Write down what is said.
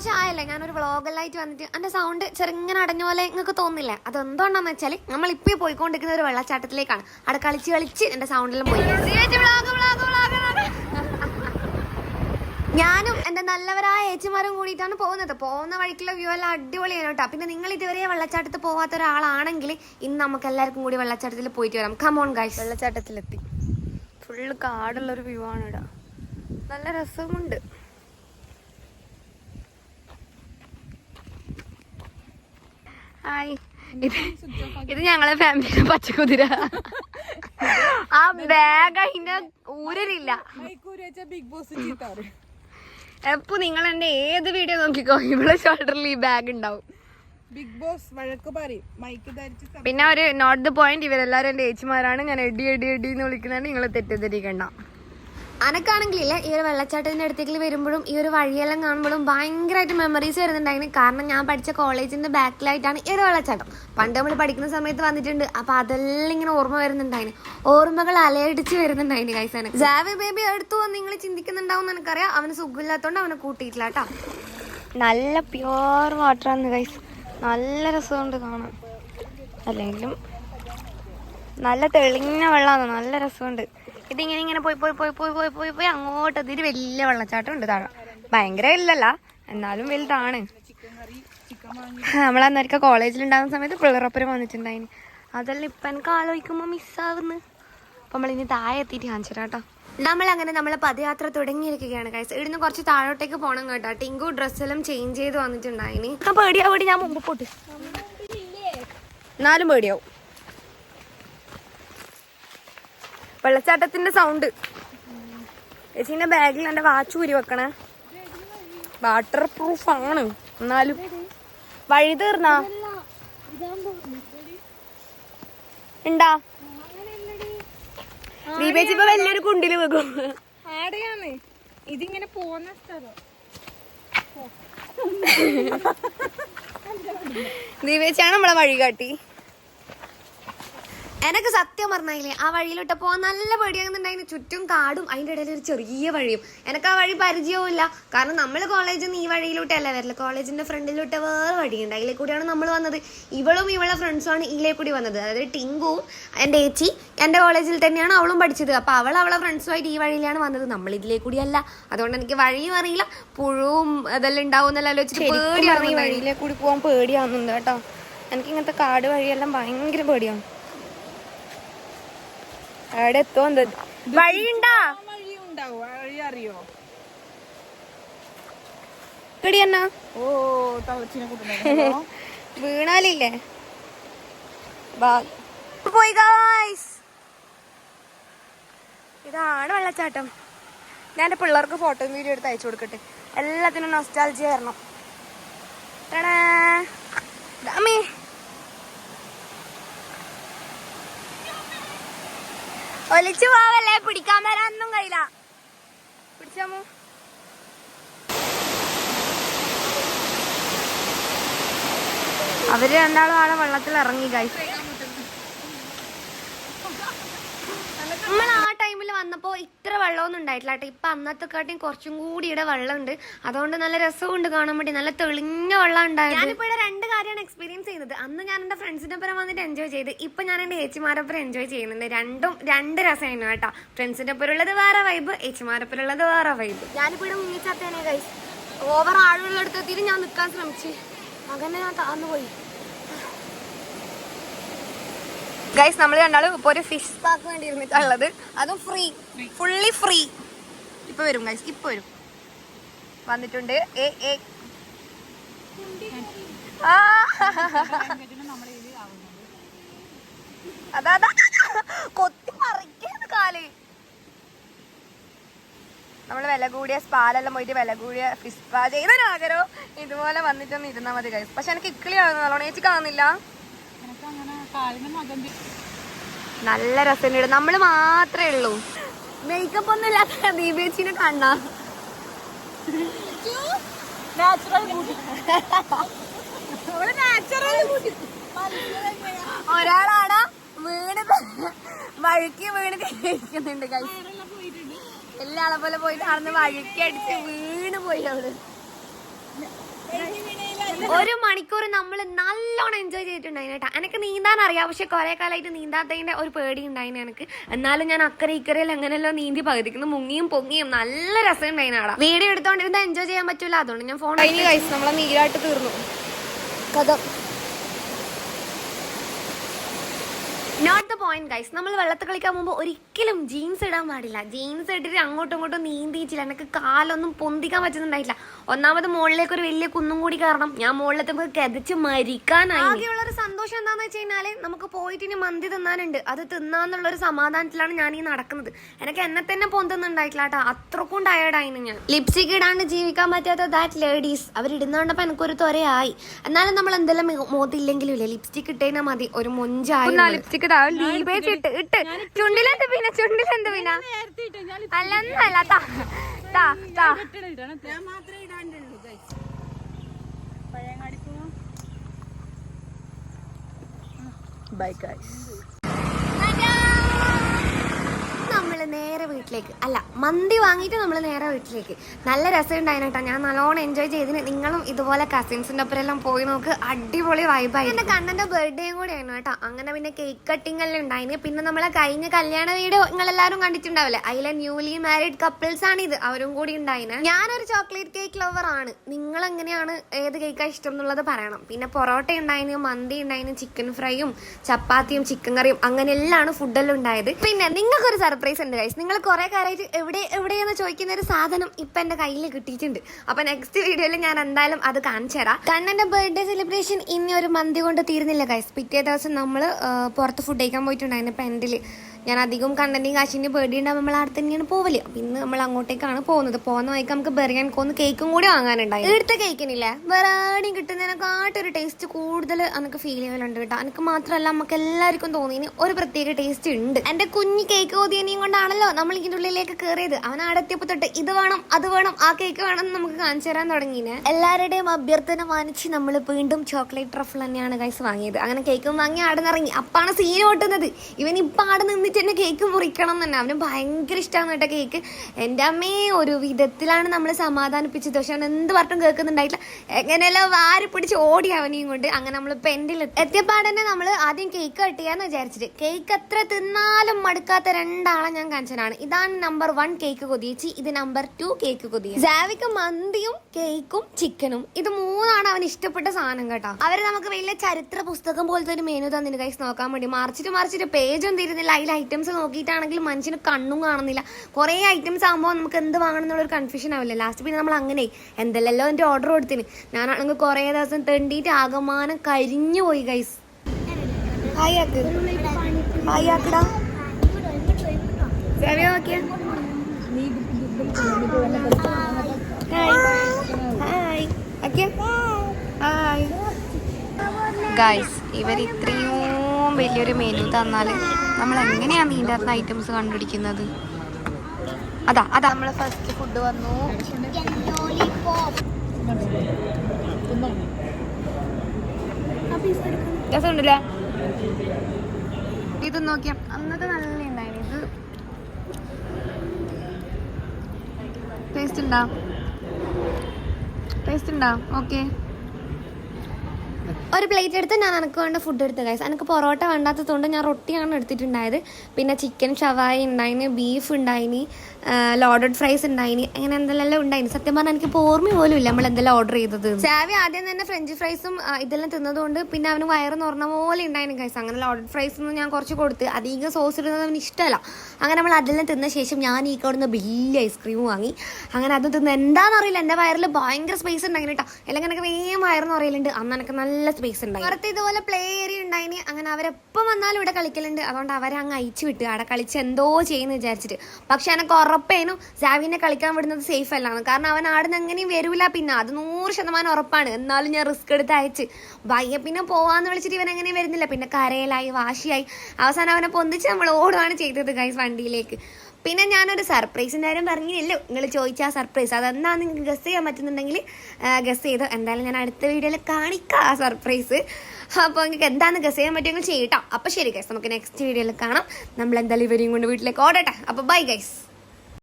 കുറച്ച് ആയല്ലേ ഞാനൊരു വ്ളോഗെല്ലായിട്ട് വന്നിട്ട് എന്റെ സൗണ്ട് ചെറുങ്ങനെ അടഞ്ഞ പോലെ നിങ്ങൾക്ക് തോന്നില്ലേ? അതെന്തുകൊണ്ടാന്ന് വെച്ചാൽ നമ്മൾ ഇപ്പൊ പോയിക്കൊണ്ടിരിക്കുന്ന ഒരു വെള്ളച്ചാട്ടത്തിലേക്കാണ്. അവിടെ കളിച്ച് കളിച്ച് എന്റെ സൗണ്ടിലും പോയി. ഞാനും എന്റെ നല്ലവരായ ഏച്ചിമാരും കൂടിയിട്ടാണ് പോകുന്നത്. പോകുന്ന വഴിക്കുള്ള വ്യൂ എല്ലാം അടിപൊളിയാണ് കേട്ടോ. പിന്നെ നിങ്ങൾ ഇതുവരെ വെള്ളച്ചാട്ടത്തിൽ പോവാത്ത ഒരാളാണെങ്കിൽ ഇന്ന് നമുക്ക് എല്ലാവർക്കും കൂടി വെള്ളച്ചാട്ടത്തിൽ പോയിട്ട് വരാം. കമോൺ ഗൈസ് വെള്ളച്ചാട്ടത്തിലെത്തി. ഫുള്ള് കാടുള്ള ഒരു വ്യൂ ആണ് ഇടാ നല്ല രസമുണ്ട് ഹായ്. ഇത് ഇത് ഞങ്ങളെ ഫാമിലിയുടെ പച്ചക്കുതിര. ആ ബാഗ് അതിന്റെ ഊരലില്ല. ബിഗ് ബോസ് എപ്പോ നിങ്ങൾ എന്റെ ഏത് വീഡിയോ നോക്കിക്കോ? ഇവിടെ ഷോൾഡറിൽ ഈ ബാഗ് ഉണ്ടാവും. ബിഗ് ബോസ് വഴക്ക് പറയും. മൈക്ക് ധരിച്ച് പിന്നെ ഒരു നോട്ട് ദ പോയിന്റ് ഇവരെല്ലാരും എന്റെ ഏച്ചിമാരാണ്. ഞാൻ എടി എടി എടി എന്ന് വിളിക്കുന്നത് നിങ്ങളെ തെറ്റിദ്ധരിക്കണ്ട. അനക്കാണെങ്കിലില്ല ഈ ഒരു വെള്ളച്ചാട്ടത്തിന്റെ അടുത്തേക്ക് വരുമ്പോഴും ഈ ഒരു വഴിയെല്ലാം കാണുമ്പോഴും ഭയങ്കരമായിട്ട് മെമ്മറീസ് വരുന്നുണ്ടായിരുന്നു. കാരണം ഞാൻ പഠിച്ച കോളേജിന്റെ ബാക്കിലായിട്ടാണ് ഈ ഒരു വെള്ളച്ചാട്ടം. പണ്ട് നമ്മൾ പഠിക്കുന്ന സമയത്ത് വന്നിട്ടുണ്ട്. അപ്പോൾ അതെല്ലാം ഇങ്ങനെ ഓർമ്മ വരുന്നുണ്ടായിരുന്നു. ഓർമ്മകൾ അലയടിച്ച് വരുന്നുണ്ടായിരുന്നു കൈസാന് ജാവി ബേബി എടുത്തു നിങ്ങൾ ചിന്തിക്കുന്നുണ്ടാവും എനിക്കറിയാം. അവന് സുഖമില്ലാത്തതുകൊണ്ട് അവനെ കൂട്ടിയിട്ടില്ല കേട്ടോ. നല്ല പ്യുവർ വാട്ടറാണ് ഗൈസ് നല്ല രസമുണ്ട് കാണാൻ. അല്ലെങ്കിലും നല്ല തെളിഞ്ഞ വെള്ളമാണ്. നല്ല രസമുണ്ട്. ഇതിങ്ങനെ ഇങ്ങനെ പോയി പോയി പോയി പോയി പോയി പോയി പോയി അങ്ങോട്ട് ഇതിൽ വലിയ വെള്ളച്ചാട്ടം ഉണ്ട് താഴെ. ഭയങ്കര വലുതല്ല എന്നാലും വലുതാണ്. കോളേജിൽ കോളേജിലുണ്ടാകുന്ന സമയത്ത് പിള്ളേരൊപ്പരം വന്നിട്ടുണ്ടായിന്. അതെല്ലാം ഇപ്പം എനിക്ക് ആലോചിക്കുമ്പോൾ മിസ്സാവുന്നു അപ്പം നമ്മളിനി താഴെ എത്തിയിട്ട് കാണിച്ചു നമ്മൾ അങ്ങനെ നമ്മളെ പദയാത്ര തുടങ്ങിയിരിക്കുകയാണ് കഴിച്ചത് ഇവിടുന്ന് കുറച്ച് താഴോട്ടേക്ക് പോകണം കേട്ടോ. ടിങ്കു ഡ്രസ്സെല്ലാം ചേഞ്ച് ചെയ്ത് വന്നിട്ടുണ്ടായിന്. പേടിയാ പേടി. ഞാൻ മുമ്പ് പോട്ട്. എന്നാലും പേടിയാവും. വെള്ളച്ചാട്ടത്തിന്റെ സൗണ്ട് ചേച്ചീന്റെ ബാഗിൽ എന്റെ വാച്ച് ഊരി വെക്കണേ. വാട്ടർ പ്രൂഫ് ആണ്. എന്നാലും. വഴി തീർന്നാ? ഉണ്ടാ ദീപേച്ചി ഇപ്പൊ വലിയൊരു കുണ്ടിൽ വെക്കും. ഇതിങ്ങനെ പോകുന്ന സ്ഥലം. ദീപേച്ചിയാണ് നമ്മളെ വഴി കാട്ടി. എനക്ക് സത്യം പറഞ്ഞില്ലേ ആ വഴിയിലോട്ട് പോകാൻ നല്ല പേടിയാകുന്നുണ്ടായിരുന്നു ചുറ്റും കാടും അതിന്റെ ഇടയിൽ ഒരു ചെറിയ വഴിയും. എനിക്ക് ആ വഴി പരിചയവുമില്ല. കാരണം നമ്മൾ കോളേജിൽ നിന്ന് ഈ വഴിയിലോട്ടല്ല വരില്ല കോളേജിന്റെ ഫ്രണ്ടിലോട്ട് വേറെ വഴിയുണ്ട്. അതിലെ കൂടിയാണ് നമ്മൾ വന്നത്. ഇവളും ഇവളെ ഫ്രണ്ട്സുമാണ് ഇതിലേ കൂടി വന്നത്. അതായത് ടിങ്കുവും എന്റെ ഏച്ചി എന്റെ കോളേജിൽ തന്നെയാണ് അവളും പഠിച്ചത്. അപ്പോൾ അവൾ അവളെ ഫ്രണ്ട്സുമായിട്ട് ഈ വഴിയിലാണ് വന്നത്. നമ്മൾ ഇതിലേ കൂടിയല്ല. അതുകൊണ്ട് എനിക്ക് വഴിയും അറിയില്ല. പുഴവും അതെല്ലാം ഉണ്ടാവും എന്നല്ല ആലോചിച്ചിട്ട് പേടിയാണ് ഈ വഴിയിലേ കൂടി പോകാൻ പേടിയാവുന്നുണ്ട് കേട്ടോ. എനിക്ക് ഇങ്ങനത്തെ കാട് വഴിയെല്ലാം ഭയങ്കര പേടിയാണ്. അവിടെ എത്തുമോ വഴിയുണ്ടാ? ആ വഴി അറിയോ? പേടി എന്നാ ഓ തളച്ചിനെ കൂട്ടുണ്ടോ വീണാലില്ലേ? പോയി ഗായ്സ് ഇതാണ് വെള്ളച്ചാട്ടം. ഞാൻ എന്റെ പിള്ളേർക്ക് ഫോട്ടോയും വീഡിയോ എടുത്ത് അയച്ചു കൊടുക്കട്ടെ. എല്ലാത്തിനും നൊസ്റ്റാൾജി ആയിരുന്നു ടടാ. ഒലിച്ചു പോവല്ലേ? പിടിക്കാൻ വരാനൊന്നും കഴിയില്ല. പിടിച്ചാമോ അവർ രണ്ടാളും ആളെ വെള്ളത്തിൽ ഇറങ്ങി ഗൈസ് നമ്മൾ ആ ടൈമിൽ വന്നപ്പോൾ ഇത്ര വെള്ളമൊന്നും ഉണ്ടായിട്ടില്ല കേട്ടോ. ഇപ്പൊ അന്നത്തെ കാട്ടിയും കുറച്ചും കൂടി ഇവിടെ വെള്ളമുണ്ട്. അതുകൊണ്ട് നല്ല രസമുണ്ട് കാണാൻ വേണ്ടി. നല്ല തെളിഞ്ഞ വെള്ളം ഉണ്ടായത്. ഞാനിപ്പോ ഇവിടെ രണ്ട് കാര്യമാണ് എക്സ്പീരിയൻസ് ചെയ്യുന്നത്. അന്ന് ഞാൻ എന്റെ ഫ്രണ്ട്സിന്റെ ഒപ്പം വന്നിട്ട് എൻജോയ് ചെയ്ത്. ഇപ്പൊ ഞാൻ എന്റെ ഏച്ചിമാരൊപ്പം എൻജോയ് ചെയ്യുന്നുണ്ട്. രണ്ടും രണ്ട് രസമായിരുന്നു കേട്ടോ. ഫ്രണ്ട്സിന്റെ ഒപ്പം ഉള്ളത് വേറെ വൈബ് ഏച്ചിമാരൊപ്പം ഉള്ളത് വേറെ വൈബ് ഞാനിപ്പോ ഇവിടെ മുങ്ങിച്ചാത്തേനെ ഗൈസ് ഓവർ ആഴുള്ള അടുത്തെത്തിയിട്ട് ഞാൻ നിൽക്കാൻ ശ്രമിച്ചു. അങ്ങനെ ഞാൻ താന്നു പോയി. ഗൈസ് നമ്മൾ രണ്ടാളും ഇപ്പൊ ഒരു ഫിഷ് പാക്ക് വേണ്ടി ഇരുന്നിട്ടുള്ളത് അതും ഫ്രീ ഫുള്ളി ഫ്രീ ഇപ്പൊ വരും ഗൈസ് ഇപ്പൊ വരും. വന്നിട്ടുണ്ട്. ഏ ഏ. നമ്മൾ അതാ. കൊത്തി പറിക്കുന്നത് കാൽ. നമ്മൾ വില കൂടിയ സ്പാലെല്ലാം പോയിട്ട് വില കൂടിയ ഫിസ്പാ ചെയ്തൊരാഗ്രഹം ഇതുപോലെ വന്നിട്ടൊന്ന് ഇരുന്നാൽ മതി ഗൈസ് പക്ഷെ എനിക്ക് ഇക്കിളി കാണുന്നു നല്ലോണം. ചേച്ചി കാണുന്നില്ല എനക്ക് അങ്ങനെ കാലിന് മകം നല്ല രസമുണ്ട്. നമ്മൾ മാത്രമേ ഉള്ളൂ. മേക്കപ്പ് ഒന്നും ഇല്ലാത്ത ദീപേച്ചിനെ ബ്യൂട്ടി ഒരാളാണ് വീണ് വഴുക്കി വീണ് കഴിക്കുന്നുണ്ട് കൈ എല്ലാ ആളെ പോലെ പോയിട്ട് നടന്ന് വഴുക്കി അടിച്ച് വീണ് പോയി അവൾ. ഒരു മണിക്കൂർ നമ്മൾ നല്ലോണം എൻജോയ് ചെയ്തിട്ടുണ്ടായിരുന്നു കേട്ടോ. എനിക്ക് നീന്താൻ അറിയാം പക്ഷെ കുറെ കാലമായിട്ട് നീന്താത്തതിന്റെ ഒരു പേടി ഉണ്ടായിരുന്നു എനിക്ക് എന്നാലും ഞാൻ അക്കരെ ഇക്കരയിൽ എങ്ങനെയല്ലോ നീന്തി പകുതിക്കുന്നു. മുങ്ങിയും പൊങ്ങിയും നല്ല രസം ഉണ്ടായിന് ആടാ. വീഡിയോ എടുത്തോണ്ടിരുന്ന എൻജോയ് ചെയ്യാൻ പറ്റൂല. അതുകൊണ്ട് ഞാൻ ഫോൺ നമ്മളെ നീരായിട്ട് തീർന്നു. കഥ. നോട്ട് ദ പോയിന്റ് ഗൈസ് നമ്മൾ വെള്ളത്തിൽ കളിക്കാൻ പോകുമ്പോൾ ഒരിക്കലും ജീൻസ് ഇടാൻ പാടില്ല. ജീൻസ് ഇട്ടിട്ട് അങ്ങോട്ടും ഇങ്ങോട്ടും നീന്തിയിട്ടില്ല എനിക്ക് കാലൊന്നും പൊന്തിക്കാൻ പറ്റുന്നുണ്ടായിട്ടില്ല. ഒന്നാമത് മുകളിലേക്ക് ഒരു വലിയ കുന്നും കൂടി കാരണം ഞാൻ മുകളിലെത്തുമ്പോൾ കെതിച്ച് മരിക്കാനായി. ആകെയുള്ള ഒരു സന്തോഷം എന്താന്ന് വെച്ച് കഴിഞ്ഞാൽ നമുക്ക് പോയിട്ട് ഇനി മന്തി തിന്നാനുണ്ട്. അത് തിന്നാന്നുള്ള ഒരു സമാധാനത്തിലാണ് ഞാൻ ഈ നടക്കുന്നത്. എനിക്ക് എന്നെ തന്നെ പൊന്തുന്നുണ്ടായിട്ടില്ല കേട്ടോ അത്രക്കും ടയർഡായി ഞാൻ. ലിപ്സ്റ്റിക് ഇടാണ്ട് ജീവിക്കാൻ പറ്റാത്ത ദാറ്റ് ലേഡീസ് അവരിടുന്നോണ്ടപ്പോ എനിക്കൊരു ത്വരയായി. എന്നാലും നമ്മൾ എന്തെല്ലാം മോതില്ലെങ്കിലും ഇല്ലേ? ലിപ്സ്റ്റിക് ഇട്ടേനാ മതി. ഒരു മൊഞ്ചായി ലിപ്സ്റ്റിക് ഇട്ട്. ഇട്ട്. ചുണ്ടിലെന്ത് പിന്നെ? ചുണ്ടിലെന്ത് പിന്നെ? അല്ലെന്നല്ല താ താ താ. ഞാൻ മാത്രമേ ഇടാണ്ടുള്ളൂ ബൈ ഗൈസ് നേരെ വീട്ടിലേക്ക്. അല്ല മന്തി വാങ്ങിയിട്ട് നമ്മൾ നേരെ വീട്ടിലേക്ക്. നല്ല രസം ഉണ്ടായിരുന്നു ഞാൻ നല്ലോണം എൻജോയ് ചെയ്തിന്. നിങ്ങളും ഇതുപോലെ കസിൻസിന്റെ ഒപ്പം എല്ലാം പോയി നോക്ക്. അടിപൊളി വൈബായി എന്റെ കണ്ണന്റെ ബർത്ത്ഡേയും കൂടെ ആയിരുന്നു കേട്ടോ. അങ്ങനെ പിന്നെ കേക്ക് കട്ടിംഗ് എല്ലാം ഉണ്ടായിന്. പിന്നെ നമ്മളെ കഴിഞ്ഞ കല്യാണ വീഡിയോ നിങ്ങളെല്ലാവരും കണ്ടിട്ടുണ്ടാവില്ലേ? അതിലെ ന്യൂലി മാരീഡ് കപ്പിൾസ് ആണ് ഇത്. അവരും കൂടി ഉണ്ടായിന്. ഞാനൊരു ചോക്ലേറ്റ് കേക്ക് ലവർ ആണ്. നിങ്ങൾ എങ്ങനെയാണ് ഏത് കേക്കാണ് ഇഷ്ടം എന്നുള്ളത് പറയണം. പിന്നെ പൊറോട്ട ഉണ്ടായിന് മന്തി ഉണ്ടായിന് ചിക്കൻ ഫ്രൈയും ചപ്പാത്തിയും ചിക്കൻ കറിയും അങ്ങനെ എല്ലാമാണ് ഫുഡെല്ലാം ഉണ്ടായത്. പിന്നെ നിങ്ങൾക്കൊരു സർപ്രൈസ് ഉണ്ട് ഗൈസ് നിങ്ങൾ കുറെ കാലമായിട്ട് എവിടെ എവിടെയെന്ന് ചോദിക്കുന്ന ഒരു സാധനം ഇപ്പൊ എന്റെ കയ്യിൽ കിട്ടിയിട്ടുണ്ട്. അപ്പൊ നെക്സ്റ്റ് വീഡിയോയിൽ ഞാൻ എന്തായാലും അത് കാണിച്ചു തരാം. കണ്ണന്റെ ബർത്ത്ഡേ സെലിബ്രേഷൻ ഇനി ഒരു മന്തി കൊണ്ട് തീർന്നില്ല ഗൈസ് പിറ്റേ ദിവസം നമ്മൾ പുറത്ത് ഫുഡ് കഴിക്കാൻ പോയിട്ടുണ്ടായിരുന്നു പെൻഡിൽ ഞാൻ അധികം കണ്ണന്റെയും കാശിന്റെയും ബർത്ത്ഡേ ഉണ്ടാകുമ്പോൾ നമ്മൾ അവിടെ തന്നെയാണ് പോവൽ. പിന്നെ നമ്മൾ അങ്ങോട്ടേക്കാണ് പോകുന്നത്. പോകുന്ന വഴിക്ക് നമുക്ക് ബെറിയാൻ കോന്ന് കേക്കും കൂടി വാങ്ങാനുണ്ടായി. ഇവിടുത്തെ കേക്കിനില്ലേ വേറെ എവിടെയും കിട്ടുന്നതിനെക്കാട്ടൊരു ടേസ്റ്റ് കൂടുതൽ എനിക്ക് ഫീൽ ചെയ്യലുണ്ട് കേട്ടോ. എനിക്ക് മാത്രമല്ല നമുക്ക് എല്ലാവർക്കും തോന്നിയതിന് ഒരു പ്രത്യേക ടേസ്റ്റ് ഉണ്ട്. എന്റെ കുഞ്ഞി കേക്ക് ഓതിയനെയും കൊണ്ടാണല്ലോ നമ്മൾ ഇതിന്റെ ഉള്ളിലേക്ക് കയറിയത് അവൻ അവിടെ തൊട്ട് ഇത് വേണം അത് വേണം ആ കേക്ക് വേണം എന്ന് നമുക്ക് കാണിച്ചു തരാൻ തുടങ്ങിന്. എല്ലാവരുടെയും അഭ്യർത്ഥന മാനിച്ച് നമ്മൾ വീണ്ടും ചോക്ലേറ്റ് ട്രഫിൾ തന്നെയാണ് ഗൈസ് വാങ്ങിയത്. അങ്ങനെ കേക്കും വാങ്ങി ആടെ നിറങ്ങി അപ്പാണ് സീൻ ഓട്ടുന്നത്. ഇവൻ ഇപ്പൊ ആടെ നിന്നിട്ട് എന്നെ കേക്ക് മുറിക്കണം തന്നെ. അവന് ഭയങ്കര ഇഷ്ടമാണ് കേട്ടോ കേക്ക്. എന്റെ അമ്മയെ ഒരു വിധത്തിലാണ് നമ്മൾ സമാധാനിപ്പിച്ചത്. പക്ഷെ അവൻ എന്ത് പറഞ്ഞും കേൾക്കുന്നുണ്ടായിട്ടില്ല. എങ്ങനെയല്ലോ വാരി പിടിച്ച് ഓടി അവനെയും കൊണ്ട് അങ്ങനെ നമ്മൾ പെൻഡിൽ എത്തിയപ്പാടന്നെ നമ്മൾ ആദ്യം കേക്ക് കട്ട് ചെയ്യാന്ന് വിചാരിച്ചിട്ട് കേക്ക് എത്ര തിന്നാലും മടുക്കാത്ത രണ്ടാളെ ഞാൻ കാണിച്ചതാണ് ഇതാണ് നമ്പർ വൺ കേക്ക് കൊതിയിച്ച്. ഇത് നമ്പർ ടു കേക്ക് കൊതി ജാവിക്ക് മന്തിയും കേക്കും ചിക്കനും. ഇത് മൂന്നാണ് അവൻ ഇഷ്ടപ്പെട്ട സാധനം കേട്ടോ. അവർ നമുക്ക് വലിയ ചരിത്ര പുസ്തകം പോലത്തെ ഒരു മെനു തന്നിട്ട് കൈസ് നോക്കാൻ വേണ്ടി മറിച്ചിട്ട് മറിച്ചിട്ട് പേജും തിരുന്നില്ല. അതിൽ ഐറ്റംസ് നോക്കിയിട്ടാണെങ്കിൽ മനുഷ്യന് കണ്ണും കാണുന്നില്ല. കുറേ ഐറ്റംസ് ആകുമ്പോൾ നമുക്ക് എന്ത് വാങ്ങണം എന്നുള്ളൊരു കൺഫ്യൂഷൻ ആവില്ല. ലാസ്റ്റ് പിന്നെ നമ്മൾ അങ്ങനെ എന്തല്ലോ എന്റെ ഓർഡർ കൊടുത്തിന്. ഞാനാണെങ്കിൽ കുറേ ദിവസം തെണ്ടിയിട്ട് ആകമാനം കരിഞ്ഞു പോയി ഗൈസ് ഹായ് ആക്ക് ഹായ് ഹായ് ഗൈസ് ഇവർ ഇത്രയും വലിയൊരു മെനു തന്നാൽ നമ്മൾ എങ്ങനെയാ അകത്ത് ഐറ്റംസ് കണ്ടുപിടിക്കുന്നത്? അതാ അതാ. നമ്മളെ ഫസ്റ്റ് ഫുഡ് വന്നു. രസമുണ്ടല്ലേ? ഇത് നോക്കിയാ അന്നത്തെ നല്ല ഉണ്ടായിരുന്നു. ഇത് ടേസ്റ്റ് ഉണ്ടോ? ടേസ്റ്റ് ഉണ്ടോ? ഓക്കെ ഒരു പ്ലേറ്റ് എടുത്ത് ഞാൻ എനിക്ക് വേണ്ട ഫുഡ് എടുത്ത് കഴിച്ചു എനിക്ക് പൊറോട്ട വേണ്ടാത്തതുകൊണ്ട് ഞാൻ റൊട്ടിയാണ് എടുത്തിട്ടുണ്ടായത്. പിന്നെ ചിക്കൻ ഷവായി ഉണ്ടായിന് ബീഫ് ഉണ്ടായിന് ലോഡഡ് ഫ്രൈസ് ഉണ്ടായിന് അങ്ങനെ എന്തെല്ലാം ഉണ്ടായിന് സത്യം പറഞ്ഞാൽ എനിക്ക് ഓർമ്മ പോലും ഇല്ല നമ്മൾ എന്തെല്ലാം ഓർഡർ ചെയ്തത്. സാവി ആദ്യം തന്നെ ഫ്രഞ്ച് ഫ്രൈസും ഇതെല്ലാം തിന്നതുകൊണ്ട് പിന്നെ അവന് വയറ് നിറഞ്ഞ പോലെ ഉണ്ടായിരുന്നു കഴിച്ചു അങ്ങനെ ലോഡഡ് ഫ്രൈസ് ഒന്നും ഞാൻ കുറച്ച് കൊടുത്ത് അധികം സോസ് ഇടുന്നത് അവന് ഇഷ്ടമല്ല. അങ്ങനെ നമ്മൾ അതെല്ലാം തിന്ന ശേഷം ഞാൻ ഈ കൊടുന്ന വലിയ ഐസ്ക്രീം വാങ്ങി. അങ്ങനെ അത് തിന്ന് എന്താണെന്നറിയില്ല എന്റെ വയറിൽ ഭയങ്കര സ്പേസ് ഉണ്ടായിരുന്നു കേട്ടോ. അല്ലെങ്കിൽ എനിക്ക് വേഗം വയറെന്ന് അറിയില്ലുണ്ട് അന്ന് എനിക്ക് നല്ല സ്പേസ് ഉണ്ടായി. പുറത്ത് ഇതുപോലെ പ്ലേ ഏരിയ ഉണ്ടായിന്. അങ്ങനെ അവരെപ്പം വന്നാലും ഇവിടെ കളിക്കലുണ്ട്. അതുകൊണ്ട് അവരെ അങ്ങ് അയച്ചു വിട്ടു. അവിടെ കളിച്ച് എന്തോ ചെയ്യുന്നു വിചാരിച്ചിട്ട്. പക്ഷെ എനിക്ക് ഉറപ്പേനു സാവിനെ കളിക്കാൻ വിടുന്നത് സേഫ് അല്ലാന്ന്. കാരണം അവൻ ആടുന്ന് എങ്ങനെയും വരൂല പിന്നെ. അത് നൂറ് ശതമാനം ഉറപ്പാണ്. എന്നാലും ഞാൻ റിസ്ക് എടുത്ത് അയച്ച്. വയ്യ. പിന്നെ പോവാന്ന് വിളിച്ചിട്ട് ഇവൻ എങ്ങനെയും വരുന്നില്ല. പിന്നെ കരയിലായി വാശിയായി. അവസാനം അവനെ പൊന്തിച്ച് നമ്മൾ ഓടുകയാണ് ചെയ്തത് ഗൈസ് വണ്ടിയിലേക്ക്. പിന്നെ ഞാനൊരു സർപ്രൈസിന്റെ കാര്യം പറഞ്ഞില്ലല്ലോ. നിങ്ങൾ ചോദിച്ച സർപ്രൈസ്. അതെന്താണെന്ന് നിങ്ങൾക്ക് ഗസ് ചെയ്യാൻ പറ്റുന്നുണ്ടെങ്കിൽ ഗസ് ചെയ്ത്. എന്തായാലും ഞാൻ അടുത്ത വീഡിയോയിൽ കാണിക്കാം ആ സർപ്രൈസ്. അപ്പോൾ നിങ്ങൾക്ക് എന്താണെന്ന് ഗസ് ചെയ്യാൻ പറ്റുമെങ്കിൽ ചെയ്യട്ടോ അപ്പോൾ ശരി ഗൈസ് നമുക്ക് നെക്സ്റ്റ് വീഡിയോയിൽ കാണാം. നമ്മൾ എന്തായാലും ഇവരെയും കൊണ്ട് വീട്ടിലേക്ക് ഓടട്ടെ. അപ്പോൾ ബൈ ഗൈസ്